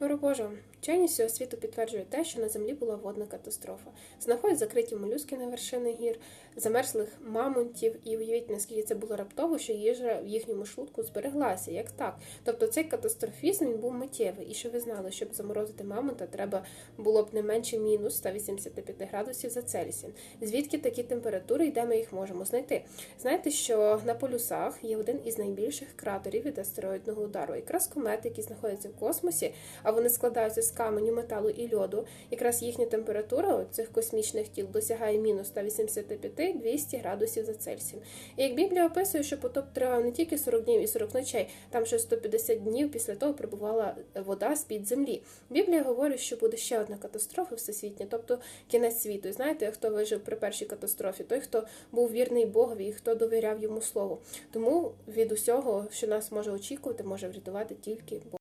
Миру Божого, вчені всього світу підтверджують те, що на землі була водна катастрофа. Знаходять закриті молюски на вершини гір, замерзлих мамонтів, і уявіть, наскільки це було раптово, що їжа в їхньому шлунку збереглася. Як так? Тобто цей катастрофізм він був миттєвий. І що ви знали, щоб заморозити мамонта, треба було б не менше мінус 185 градусів за Цельсієм. Звідки такі температури і де ми їх можемо знайти? Знаєте, що на полюсах є один із найбільших кратерів від астероїдного удару. Якраз комети, які знаходяться в космосі, а вони складаються з каменю, металу і льоду. Якраз їхня температура цих космічних тіл досягає мінус 185-200 градусів за Цельсієм. І як Біблія описує, що потоп тривав не тільки 40 днів і 40 ночей, там ще 150 днів після того прибувала вода з-під землі. Біблія говорить, що буде ще одна катастрофа всесвітня, тобто кінець світу. І знаєте, хто вижив при першій катастрофі? Той, хто був вірний Богові і хто довіряв йому слову. Тому від усього, що нас може очікувати, може врятувати тільки Бог.